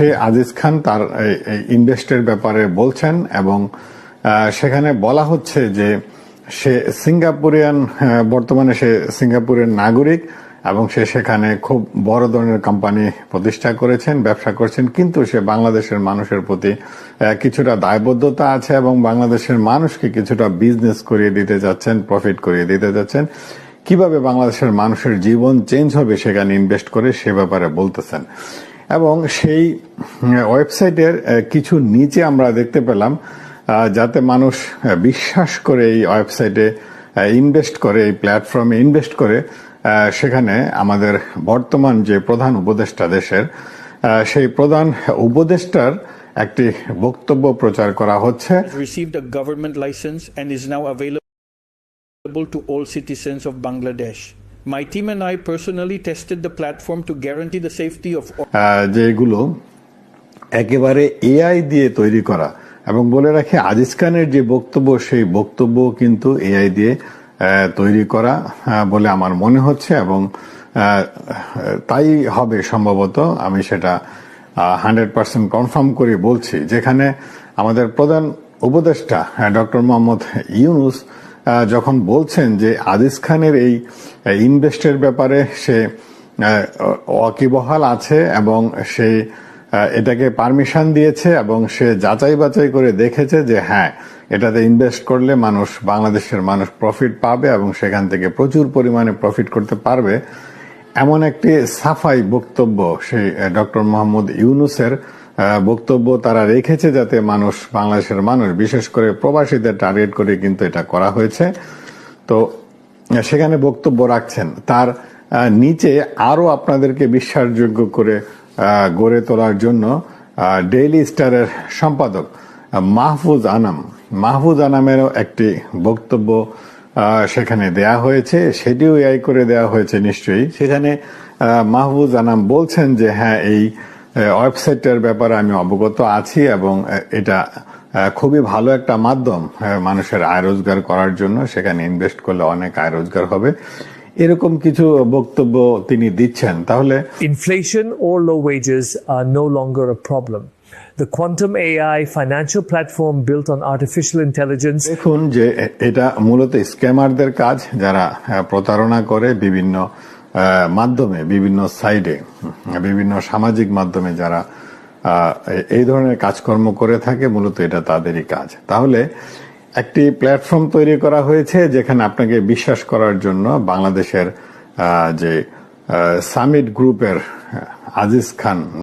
সে আজিজ খান তার ইনভেস্টের ব্যাপারে বলছেন এবং সেখানে বলা হচ্ছে যে সে সিঙ্গাপুরিয়ান বর্তমানে সে সিঙ্গাপুরের নাগরিক এবং সে সেখানে খুব বড় ধরনের কোম্পানি প্রতিষ্ঠা করেছেন, ব্যবসা করছেন, কিন্তু সে বাংলাদেশের মানুষের প্রতি কিছুটা দায়বদ্ধতা আছে এবং বাংলাদেশের মানুষকে কিছুটা বিজনেস করিয়ে দিতে যাচ্ছেন প্রফিট করিয়ে দিতে যাচ্ছেন কীভাবে বাংলাদেশের মানুষের জীবন চেঞ্জ হবে সেখানে ইনভেস্ট করে সে ব্যাপারে বলতেছেন। এবং সেই ওয়েবসাইটের কিছু নিচে আমরা দেখতে পেলাম যাতে মানুষ বিশ্বাস করে এই ওয়েবসাইটে ইনভেস্ট করে, এই প্ল্যাটফর্মে ইনভেস্ট করে সেখানে আমাদের বর্তমান যে প্রধান উপদেষ্টা দেশের সেই প্রধান উপদেষ্টার একটি বক্তব্য প্রচার করা হচ্ছে to all citizens of Bangladesh. My team and I personally tested the platform to guarantee the safety of যেগুলো একেবারে এআই দিয়ে তৈরি করা এবং বলে রাখি আজিজ খানের যে বক্তব্য, সেই বক্তব্য কিন্তু এআই দিয়ে তৈরি করা বলে আমার মনে হচ্ছে এবং তাই হবে সম্ভবত। আমি সেটা হান্ড্রেড পার্সেন্ট কনফার্ম করে বলছি। যেখানে আমাদের প্রধান উপদেষ্টা ডক্টর মোহাম্মদ ইউনুস যখন বলছেন যে আদিস খানের এই ইনভেস্টের ব্যাপারে সে আহ, ওয়াকিবহাল আছে এবং সে এটাকে পারমিশন দিয়েছে এবং সে যাচাই বাছাই করে দেখেছে যে হ্যাঁ এটাতে ইনভেস্ট করলে মানুষ বাংলাদেশের মানুষ প্রফিট পাবে এবং সেখান থেকে প্রচুর পরিমাণে প্রফিট করতে পারবে। এমন একটি সাফাই বক্তব্য সেই ডক্টর মোহাম্মদ ইউনুসের বক্তব্য তারা রেখেছে যাতে মানুষ, বাংলাদেশের মানুষ, বিশেষ করে প্রবাসীদের টার্গেট করে কিন্তু এটা করা হয়েছে। তো, সেখানে বক্তব্য রাখছেন। তার নিচে আরও আপনাদেরকে বিশ্বাসযোগ্য করে গড়ে তোলার জন্য ডেইলি স্টারের সম্পাদক মাহফুজ আনাম। মাহফুজ আনামেরও একটি বক্তব্য সেখানে দেয়া হয়েছে। সেটিও এআই করে দেয়া হয়েছে নিশ্চয়ই। সেখানে মাহফুজ আনাম বলছেন যে হ্যাঁ এই ওয়েবসাইটের ব্যাপারে আমি অবগত আছি এবং এটা খুবই ভালো একটা মাধ্যম মানুষের আয় রোজগার করার জন্য। সেখানে ইনভেস্ট করলে অনেক আয় রোজগার হবে। এরকম কিছু বক্তব্য তিনি দিচ্ছেন। তাহলে inflation or low wages R no longer a problem. The quantum AI financial platform built on artificial intelligence দেখুন যে এটা মূলত স্ক্যামারদের কাজ যারা প্রতারণা করে বিভিন্ন মাধ্যমে বিভিন্ন সাইডে। বিভিন্ন সামাজিক মাধ্যমে যারা এই ধরনের কাজকর্ম করে থাকে, মূলত এটা তাদেরই কাজ। তাহলে একটি প্ল্যাটফর্ম তৈরি করা হয়েছে যেখানে আপনাকে বিশ্বাস করার জন্য বাংলাদেশের যে সামিট গ্রুপের আজিজ খান